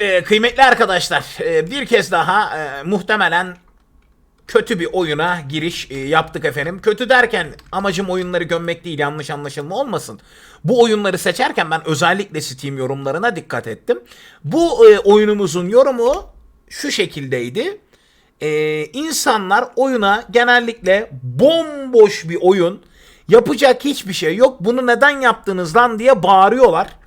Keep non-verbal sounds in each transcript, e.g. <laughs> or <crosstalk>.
Ee, kıymetli arkadaşlar, e, bir kez daha e, muhtemelen kötü bir oyuna giriş e, yaptık efendim. Kötü derken amacım oyunları gömmek değil, yanlış anlaşılma olmasın. Bu oyunları seçerken ben özellikle Steam yorumlarına dikkat ettim. Bu e, oyunumuzun yorumu şu şekildeydi. E, insanlar oyuna genellikle bomboş bir oyun, yapacak hiçbir şey yok, bunu neden yaptınız lan diye bağırıyorlar.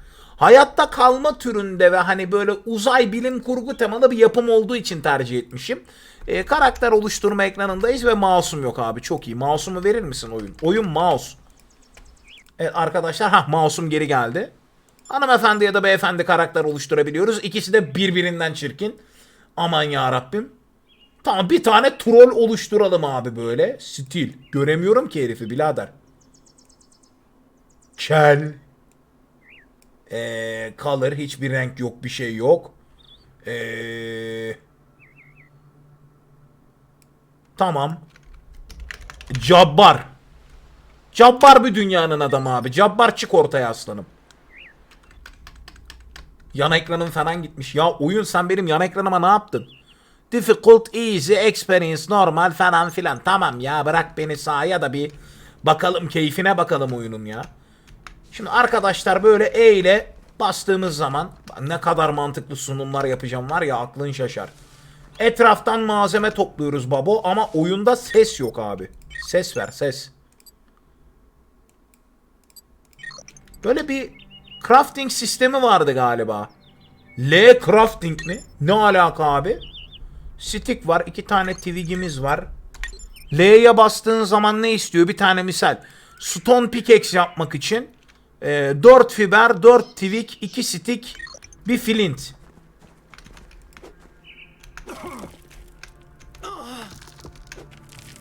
Hayatta kalma türünde ve hani böyle uzay bilim kurgu temalı bir yapım olduğu için tercih etmişim. Ee, karakter oluşturma ekranındayız ve mouse'um yok abi. Çok iyi. Mouse'umu verir misin oyun? Oyun mouse. Evet arkadaşlar ha mouse'um geri geldi. Hanımefendi ya da beyefendi karakter oluşturabiliyoruz. İkisi de birbirinden çirkin. Aman ya Rabbim. Tamam bir tane troll oluşturalım abi böyle. Stil. Göremiyorum ki herifi birader. Kel. Ee, color hiçbir renk yok bir şey yok. Ee, tamam. Cabbar. Cabbar bir dünyanın adamı abi. Cabbar çık ortaya aslanım. Yan ekranım falan gitmiş. Ya oyun sen benim yan ekranıma ne yaptın? Difficult, easy, experience, normal falan filan. Tamam ya bırak beni sahaya da bir bakalım keyfine bakalım oyunun ya. Şimdi arkadaşlar böyle E ile bastığımız zaman ne kadar mantıklı sunumlar yapacağım var ya aklın şaşar. Etraftan malzeme topluyoruz babo ama oyunda ses yok abi. Ses ver ses. Böyle bir crafting sistemi vardı galiba. L crafting mi? Ne alaka abi? Stick var. iki tane twigimiz var. L'ye bastığın zaman ne istiyor? Bir tane misal. Stone pickaxe yapmak için e, 4 fiber, 4 twig, 2 stick, bir flint.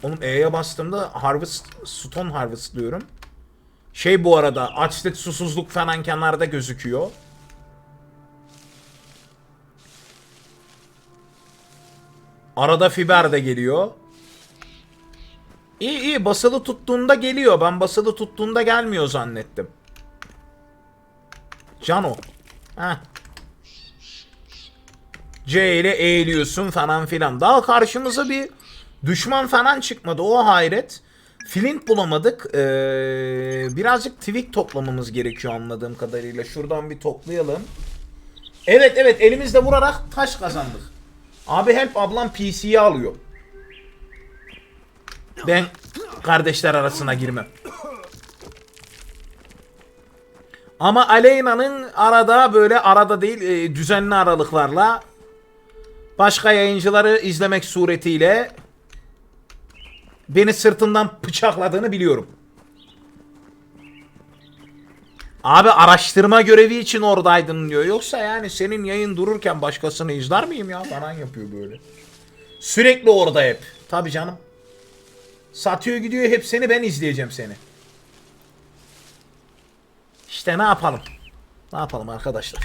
Oğlum E'ye bastığımda harvest, stone harvest diyorum. Şey bu arada açlık, susuzluk falan kenarda gözüküyor. Arada fiber de geliyor. İyi iyi basılı tuttuğunda geliyor. Ben basılı tuttuğunda gelmiyor zannettim. Cano. Heh. C ile eğiliyorsun falan filan. Daha karşımıza bir düşman falan çıkmadı. O hayret. Flint bulamadık. Ee, birazcık twig toplamamız gerekiyor anladığım kadarıyla. Şuradan bir toplayalım. Evet evet elimizde vurarak taş kazandık. Abi help ablam PC'yi alıyor. Ben kardeşler arasına girmem. Ama Aleyna'nın arada böyle arada değil e, düzenli aralıklarla başka yayıncıları izlemek suretiyle beni sırtımdan bıçakladığını biliyorum. Abi araştırma görevi için oradaydın diyor. Yoksa yani senin yayın dururken başkasını izler miyim ya? Falan yapıyor böyle. Sürekli orada hep. Tabi canım. Satıyor gidiyor hep seni ben izleyeceğim seni. İşte ne yapalım? Ne yapalım arkadaşlar?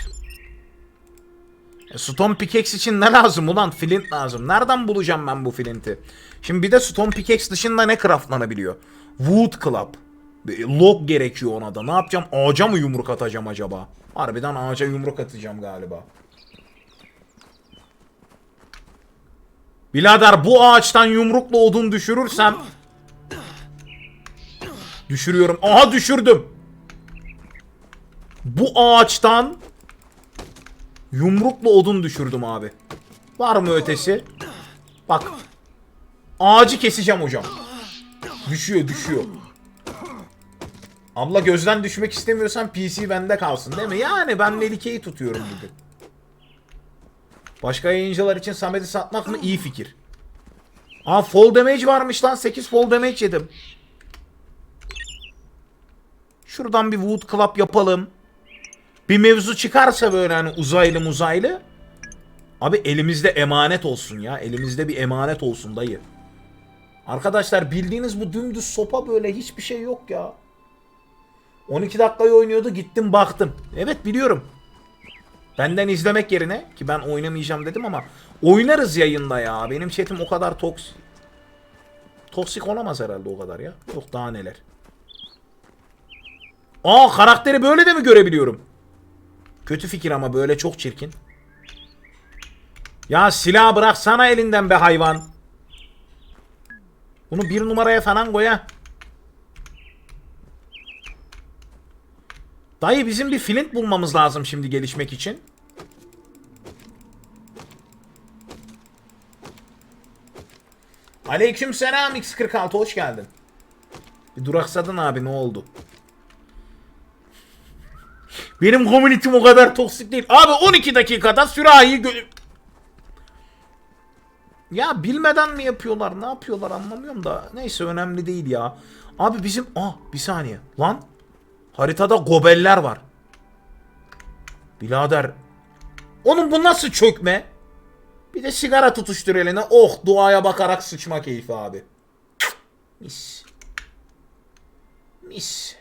E, Stone Pickaxe için ne lazım ulan? Flint lazım. Nereden bulacağım ben bu flinti? Şimdi bir de Stone Pickaxe dışında ne craftlanabiliyor? Wood Club. Bir Log gerekiyor ona da. Ne yapacağım? Ağaca mı yumruk atacağım acaba? Harbiden ağaca yumruk atacağım galiba. Birader bu ağaçtan yumrukla odun düşürürsem Düşürüyorum. Aha düşürdüm. Bu ağaçtan yumrukla odun düşürdüm abi. Var mı ötesi? Bak. Ağacı keseceğim hocam. Düşüyor düşüyor. Abla gözden düşmek istemiyorsan PC bende kalsın değil mi? Yani ben Melike'yi tutuyorum bugün. Başka yayıncılar için Samet'i satmak mı? İyi fikir. Aa fall damage varmış lan. 8 fall damage yedim. Şuradan bir Wood Club yapalım. Bir mevzu çıkarsa böyle hani uzaylı muzaylı. Abi elimizde emanet olsun ya. Elimizde bir emanet olsun dayı. Arkadaşlar bildiğiniz bu dümdüz sopa böyle hiçbir şey yok ya. 12 dakikayı oynuyordu gittim baktım. Evet biliyorum. Benden izlemek yerine ki ben oynamayacağım dedim ama oynarız yayında ya. Benim chatim o kadar toks toksik olamaz herhalde o kadar ya. Yok daha neler. Aa karakteri böyle de mi görebiliyorum? Kötü fikir ama böyle çok çirkin. Ya silah bıraksana elinden be hayvan. Bunu bir numaraya falan koy ha. Dayı bizim bir flint bulmamız lazım şimdi gelişmek için. Aleyküm selam X46 hoş geldin. Bir duraksadın abi ne oldu? Benim komünitim o kadar toksik değil. Abi 12 dakikada sürahiyi gö... Ya bilmeden mi yapıyorlar? Ne yapıyorlar anlamıyorum da. Neyse önemli değil ya. Abi bizim... Ah bir saniye. Lan. Haritada gobeller var. Bilader. Onun bu nasıl çökme? Bir de sigara tutuştur eline. Oh duaya bakarak sıçma keyfi abi. Mis. Mis.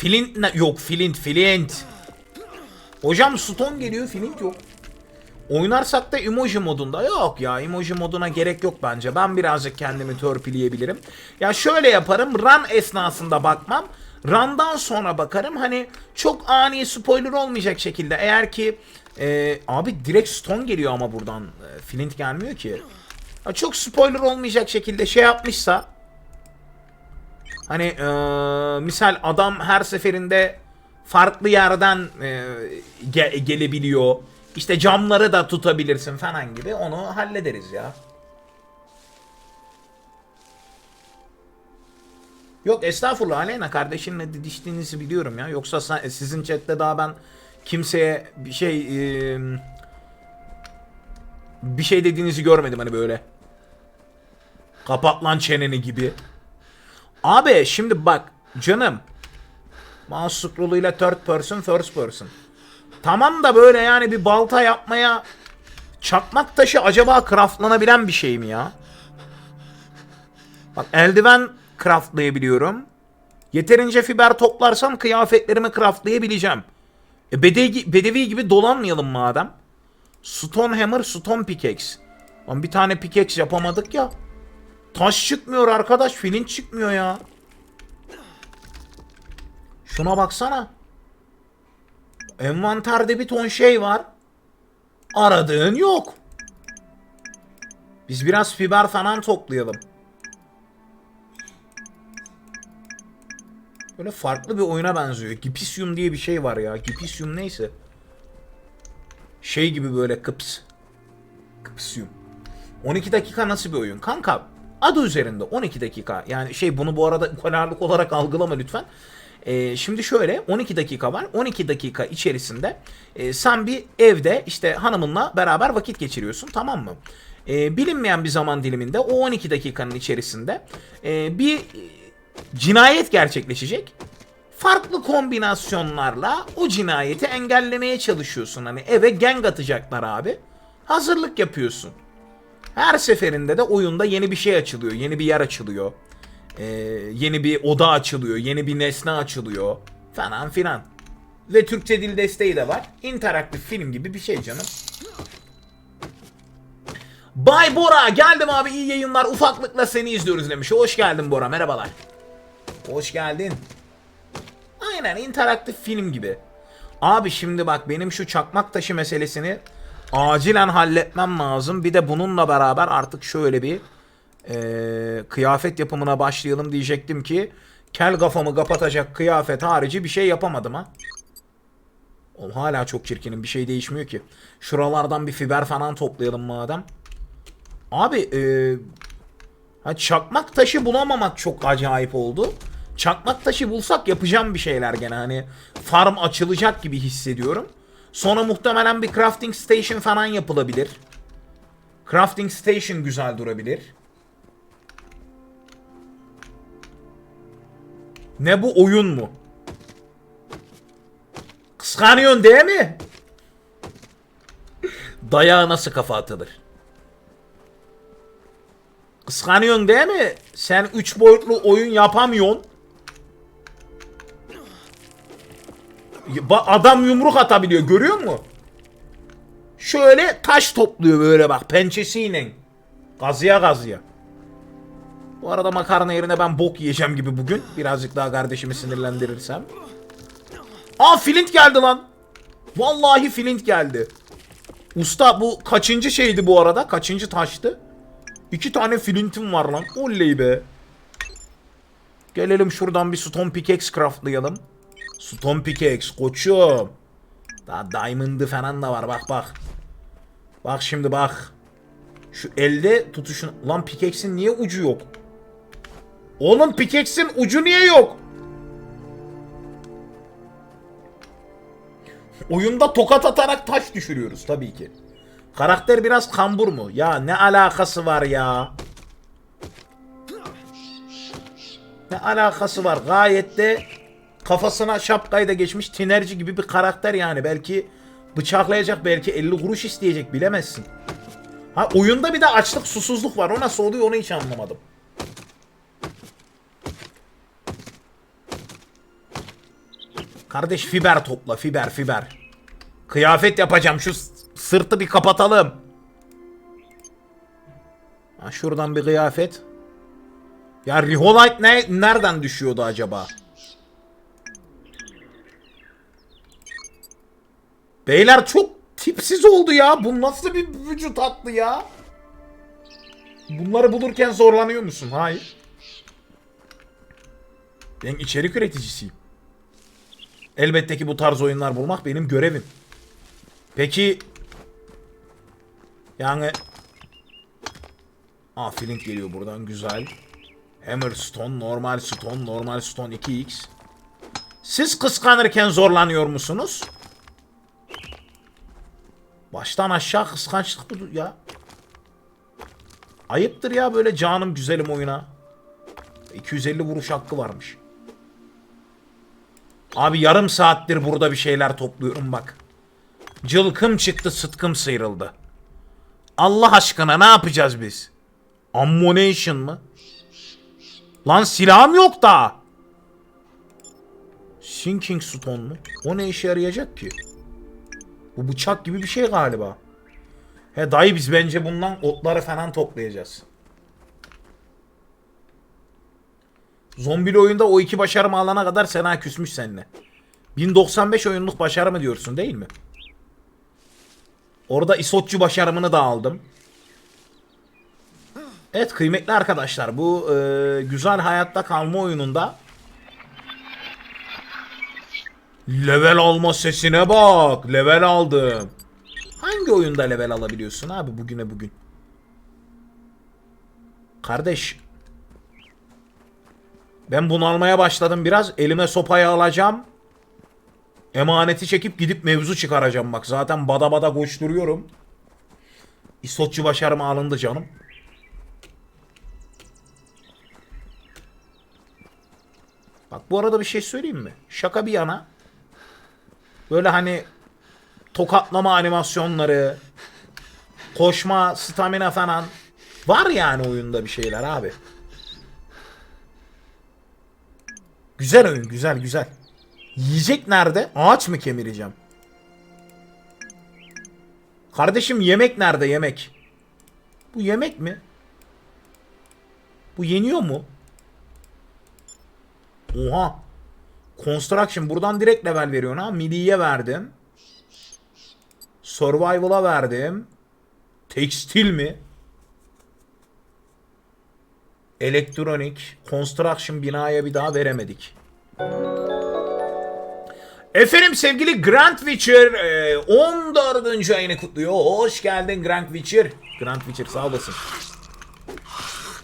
Flint ne? Yok Flint Flint. Hocam stone geliyor Flint yok. Oynarsak da emoji modunda yok ya emoji moduna gerek yok bence. Ben birazcık kendimi törpüleyebilirim. Ya şöyle yaparım run esnasında bakmam. Run'dan sonra bakarım hani çok ani spoiler olmayacak şekilde. Eğer ki e, abi direkt stone geliyor ama buradan e, flint gelmiyor ki. Ya çok spoiler olmayacak şekilde şey yapmışsa hani e, misal adam her seferinde farklı yerden e, ge- gelebiliyor. İşte camları da tutabilirsin falan gibi onu hallederiz ya. Yok estağfurullah Aleyna kardeşinle didiştiğinizi biliyorum ya. Yoksa sen- sizin chatte daha ben kimseye bir şey e, bir şey dediğinizi görmedim hani böyle. Kapat lan çeneni gibi. Abi şimdi bak canım. Mouse scroll'uyla third person first person. Tamam da böyle yani bir balta yapmaya çakmak taşı acaba craftlanabilen bir şey mi ya? Bak eldiven craftlayabiliyorum. Yeterince fiber toplarsam kıyafetlerimi craftlayabileceğim. E bedevi, bedevi gibi dolanmayalım madem. Stone hammer, stone pickaxe. Lan bir tane pickaxe yapamadık ya. Taş çıkmıyor arkadaş, filin çıkmıyor ya. Şuna baksana. Envanterde bir ton şey var. Aradığın yok. Biz biraz fiber falan toplayalım. Böyle farklı bir oyuna benziyor. Gipisium diye bir şey var ya. Gipisium neyse. Şey gibi böyle kıps. Kıpsium. 12 dakika nasıl bir oyun? Kanka adı üzerinde 12 dakika. Yani şey bunu bu arada ukalarlık olarak algılama lütfen. Ee, şimdi şöyle 12 dakika var. 12 dakika içerisinde e, sen bir evde işte hanımınla beraber vakit geçiriyorsun tamam mı? Ee, bilinmeyen bir zaman diliminde o 12 dakikanın içerisinde e, bir e, cinayet gerçekleşecek. Farklı kombinasyonlarla o cinayeti engellemeye çalışıyorsun. Hani eve gang atacaklar abi. Hazırlık yapıyorsun. Her seferinde de oyunda yeni bir şey açılıyor. Yeni bir yer açılıyor. Ee, yeni bir oda açılıyor. Yeni bir nesne açılıyor. Falan filan. Ve Türkçe dil desteği de var. İnteraktif film gibi bir şey canım. Bay Bora geldim abi iyi yayınlar ufaklıkla seni izliyoruz demiş. Hoş geldin Bora merhabalar. Hoş geldin. Aynen interaktif film gibi. Abi şimdi bak benim şu çakmak taşı meselesini acilen halletmem lazım. Bir de bununla beraber artık şöyle bir eee, kıyafet yapımına başlayalım diyecektim ki kel kafamı kapatacak kıyafet harici bir şey yapamadım ha. Oğlum hala çok çirkinim bir şey değişmiyor ki. Şuralardan bir fiber falan toplayalım madem. Abi eee Ha, çakmak taşı bulamamak çok acayip oldu. Çakmak taşı bulsak yapacağım bir şeyler gene hani farm açılacak gibi hissediyorum. Sonra muhtemelen bir crafting station falan yapılabilir. Crafting station güzel durabilir. Ne bu oyun mu? Kıskanıyorsun değil mi? <laughs> Dayağa nasıl kafa atılır? Kıskanıyorsun değil mi? Sen 3 boyutlu oyun yapamıyorsun. Adam yumruk atabiliyor görüyor musun? Şöyle taş topluyor böyle bak pençesiyle. Gazıya gazıya. Bu arada makarna yerine ben bok yiyeceğim gibi bugün. Birazcık daha kardeşimi sinirlendirirsem. Aa flint geldi lan. Vallahi flint geldi. Usta bu kaçıncı şeydi bu arada? Kaçıncı taştı? İki tane flintim var lan. Oley be. Gelelim şuradan bir stone pickaxe craftlayalım. Stone pickaxe koçum. Daha diamond'ı falan da var bak bak. Bak şimdi bak. Şu elde tutuşun... Lan pickaxe'in niye ucu yok? Oğlum pickaxe'in ucu niye yok? Oyunda tokat atarak taş düşürüyoruz tabii ki. Karakter biraz kambur mu? Ya ne alakası var ya? Ne alakası var? Gayet de kafasına şapkayı da geçmiş tinerci gibi bir karakter yani. Belki bıçaklayacak, belki 50 kuruş isteyecek bilemezsin. Ha oyunda bir de açlık, susuzluk var. O nasıl oluyor onu hiç anlamadım. Kardeş fiber topla, fiber, fiber. Kıyafet yapacağım. Şu sırtı bir kapatalım. Ha, şuradan bir kıyafet. Ya Riholite ne, nereden düşüyordu acaba? Beyler çok tipsiz oldu ya. Bu nasıl bir vücut attı ya? Bunları bulurken zorlanıyor musun? Hayır. Ben içerik üreticisiyim. Elbette ki bu tarz oyunlar bulmak benim görevim. Peki yani Aa Flint geliyor buradan güzel. Hammerstone, normal stone, normal stone 2x. Siz kıskanırken zorlanıyor musunuz? Baştan aşağı kıskançlık bu ya. Ayıptır ya böyle canım güzelim oyuna. 250 vuruş hakkı varmış. Abi yarım saattir burada bir şeyler topluyorum bak. Cılkım çıktı sıtkım sıyrıldı. Allah aşkına ne yapacağız biz? Ammunition mı? Lan silahım yok da. Sinking Stone mu? O ne işe yarayacak ki? Bu bıçak gibi bir şey galiba. He dayı biz bence bundan otları falan toplayacağız. Zombili oyunda o iki başarımı alana kadar Sena küsmüş seninle. 1095 oyunluk başarı mı diyorsun değil mi? Orada isotçu başarımını da aldım. Evet kıymetli arkadaşlar bu e, güzel hayatta kalma oyununda level alma sesine bak. Level aldım. Hangi oyunda level alabiliyorsun abi bugüne bugün? Kardeş ben bunu almaya başladım biraz. Elime sopayı alacağım. Emaneti çekip gidip mevzu çıkaracağım bak. Zaten bada bada koşturuyorum. İstotçu başarımı alındı canım. Bak bu arada bir şey söyleyeyim mi? Şaka bir yana. Böyle hani tokatlama animasyonları, koşma, stamina falan var yani oyunda bir şeyler abi. Güzel oyun, güzel güzel. Yiyecek nerede? Ağaç mı kemireceğim? Kardeşim yemek nerede yemek? Bu yemek mi? Bu yeniyor mu? Oha. Construction buradan direkt level veriyor ha. Milliye verdim. Survival'a verdim. Tekstil mi? Elektronik. Construction binaya bir daha veremedik. Efendim sevgili Grand Witcher e, 14. ayını kutluyor. Hoş geldin Grand Witcher. Grand Witcher sağ olasın.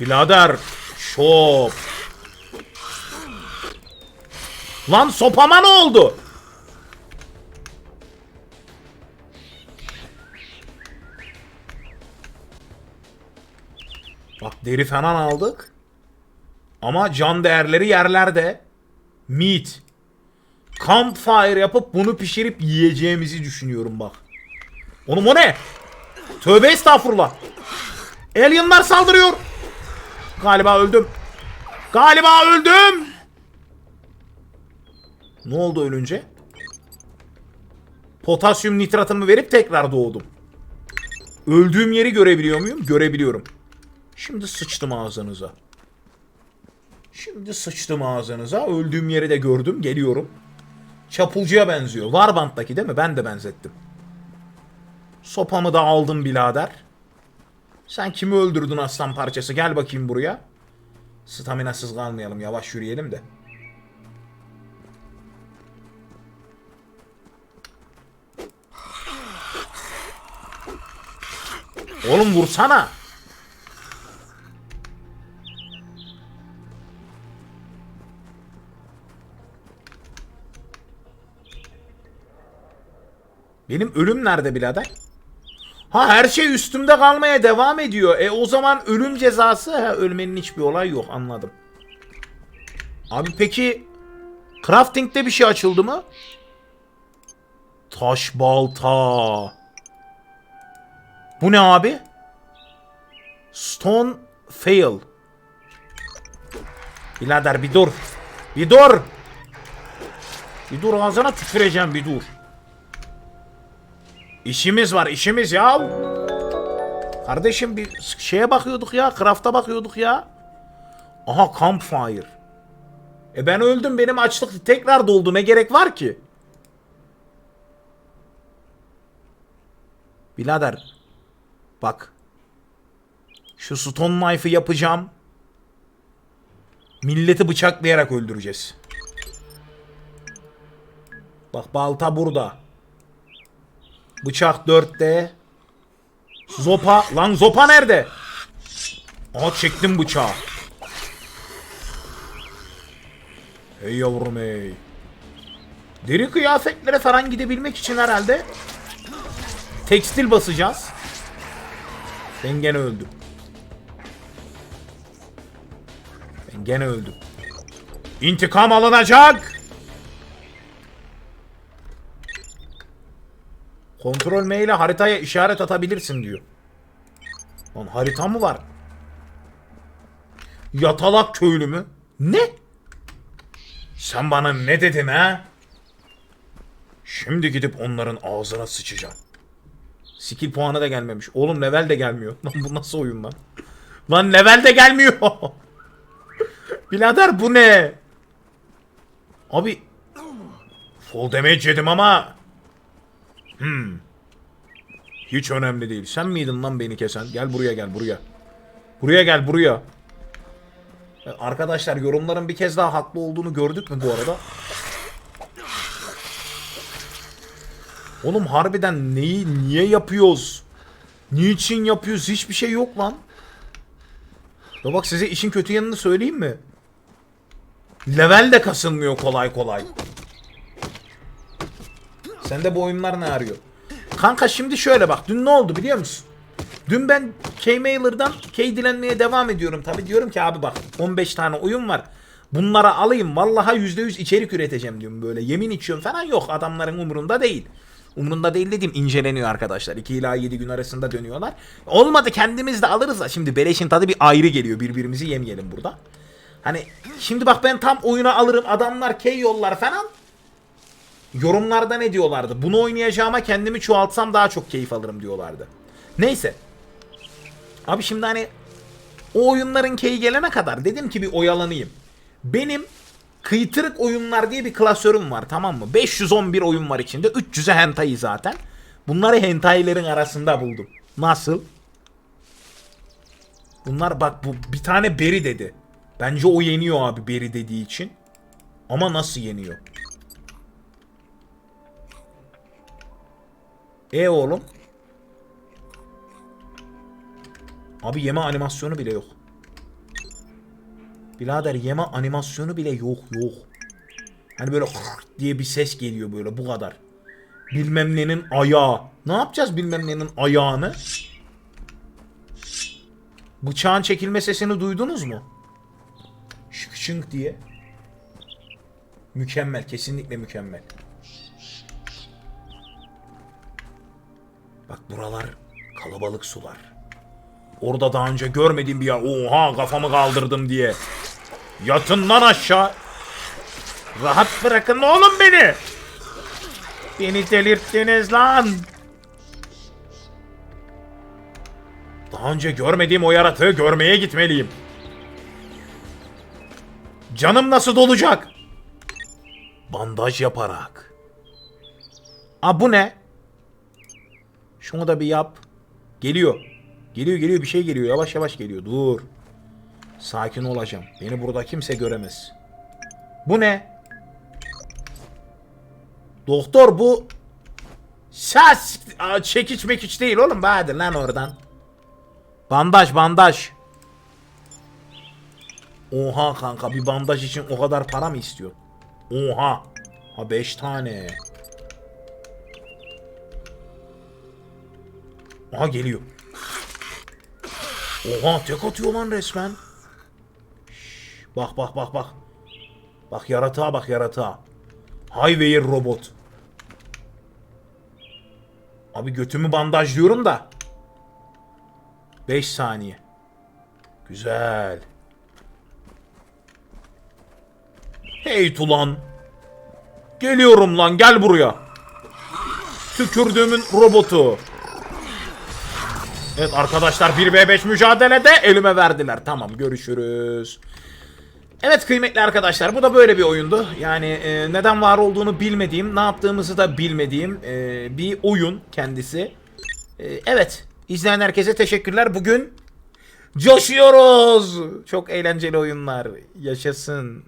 Birader. Şop. Lan sopama ne oldu? Bak deri falan aldık. Ama can değerleri yerlerde. Meat. Campfire yapıp bunu pişirip yiyeceğimizi düşünüyorum bak. Oğlum o ne? Tövbe estağfurullah. Alienlar saldırıyor. Galiba öldüm. Galiba öldüm. Ne oldu ölünce? Potasyum nitratımı verip tekrar doğdum. Öldüğüm yeri görebiliyor muyum? Görebiliyorum. Şimdi sıçtım ağzınıza. Şimdi sıçtım ağzınıza. Öldüğüm yeri de gördüm. Geliyorum. Çapulcuya benziyor. Warband'daki değil mi? Ben de benzettim. Sopamı da aldım birader. Sen kimi öldürdün aslan parçası? Gel bakayım buraya. Staminasız kalmayalım. Yavaş yürüyelim de. Oğlum vursana. Benim ölüm nerede birader? Ha her şey üstümde kalmaya devam ediyor. E o zaman ölüm cezası ha, ölmenin hiçbir olay yok anladım. Abi peki crafting'de bir şey açıldı mı? Taş balta. Bu ne abi? Stone fail. Birader bir dur. Bir dur. Bir dur ağzına tüküreceğim bir dur. İşimiz var işimiz ya. Kardeşim bir şeye bakıyorduk ya. Craft'a bakıyorduk ya. Aha campfire. E ben öldüm benim açlık tekrar doldu ne gerek var ki? Birader. Bak. Şu stone knife'ı yapacağım. Milleti bıçaklayarak öldüreceğiz. Bak balta burada. Bıçak 4'te. Zopa. Lan zopa nerede? Aha çektim bıçağı. Hey yavrum hey. Deri kıyafetlere falan gidebilmek için herhalde tekstil basacağız. Ben gene öldüm. Ben gene öldüm. İntikam alınacak. Kontrol M ile haritaya işaret atabilirsin diyor. Lan harita mı var? Yatalak köylü mü? Ne? Sen bana ne dedin ha? Şimdi gidip onların ağzına sıçacağım. Skill puanı da gelmemiş. Oğlum level de gelmiyor. <laughs> Lan bu nasıl oyun lan? Lan level de gelmiyor. <laughs> Birader bu ne? Abi Full damage yedim ama Hmm. Hiç önemli değil. Sen miydin lan beni kesen? Gel buraya gel buraya. Buraya gel buraya. Arkadaşlar yorumların bir kez daha haklı olduğunu gördük mü bu arada? Oğlum harbiden neyi niye yapıyoruz? Niçin yapıyoruz? Hiçbir şey yok lan. Ya bak size işin kötü yanını söyleyeyim mi? Level de kasılmıyor kolay kolay. Sende bu oyunlar ne arıyor? Kanka şimdi şöyle bak. Dün ne oldu biliyor musun? Dün ben K-Mailer'dan K dilenmeye devam ediyorum. Tabi diyorum ki abi bak 15 tane oyun var. Bunlara alayım. Vallahi %100 içerik üreteceğim diyorum böyle. Yemin içiyorum falan yok. Adamların umurunda değil. Umurunda değil dediğim inceleniyor arkadaşlar. 2 ila 7 gün arasında dönüyorlar. Olmadı kendimiz de alırız da. Şimdi beleşin tadı bir ayrı geliyor. Birbirimizi yemeyelim burada. Hani şimdi bak ben tam oyuna alırım. Adamlar K yollar falan. Yorumlarda ne diyorlardı? Bunu oynayacağıma kendimi çoğaltsam daha çok keyif alırım diyorlardı. Neyse. Abi şimdi hani o oyunların key'i gelene kadar dedim ki bir oyalanayım. Benim kıytırık oyunlar diye bir klasörüm var tamam mı? 511 oyun var içinde. 300'e hentai zaten. Bunları hentailerin arasında buldum. Nasıl? Bunlar bak bu bir tane Beri dedi. Bence o yeniyor abi Beri dediği için. Ama nasıl yeniyor? E oğlum. Abi yeme animasyonu bile yok. Birader yeme animasyonu bile yok yok. Hani böyle <laughs> diye bir ses geliyor böyle bu kadar. Bilmem nenin ayağı. Ne yapacağız bilmem nenin ayağını? Bıçağın çekilme sesini duydunuz mu? Şık şınk diye. Mükemmel kesinlikle mükemmel. Bak buralar kalabalık sular. Orada daha önce görmediğim bir yer. Oha kafamı kaldırdım diye. Yatın lan aşağı. Rahat bırakın oğlum beni. Beni delirttiniz lan. Daha önce görmediğim o yaratığı görmeye gitmeliyim. Canım nasıl dolacak? Bandaj yaparak. Aa bu ne? Şunu da bir yap. Geliyor. Geliyor geliyor bir şey geliyor. Yavaş yavaş geliyor. Dur. Sakin olacağım. Beni burada kimse göremez. Bu ne? Doktor bu Şas çekiç mekiç değil oğlum. Hadi lan oradan. Bandaj bandaj. Oha kanka bir bandaj için o kadar para mı istiyor? Oha. Ha 5 tane. Aha geliyor. Oha tek atıyor lan resmen. Bak bak bak bak. Bak yaratığa bak yaratığa. Highway robot. Abi götümü bandajlıyorum da. 5 saniye. Güzel. Hey Tulan. Geliyorum lan gel buraya. Tükürdüğümün robotu. Evet arkadaşlar 1v5 mücadelede elime verdiler. Tamam görüşürüz. Evet kıymetli arkadaşlar bu da böyle bir oyundu. Yani e, neden var olduğunu bilmediğim, ne yaptığımızı da bilmediğim e, bir oyun kendisi. E, evet izleyen herkese teşekkürler. Bugün coşuyoruz. Çok eğlenceli oyunlar. Yaşasın.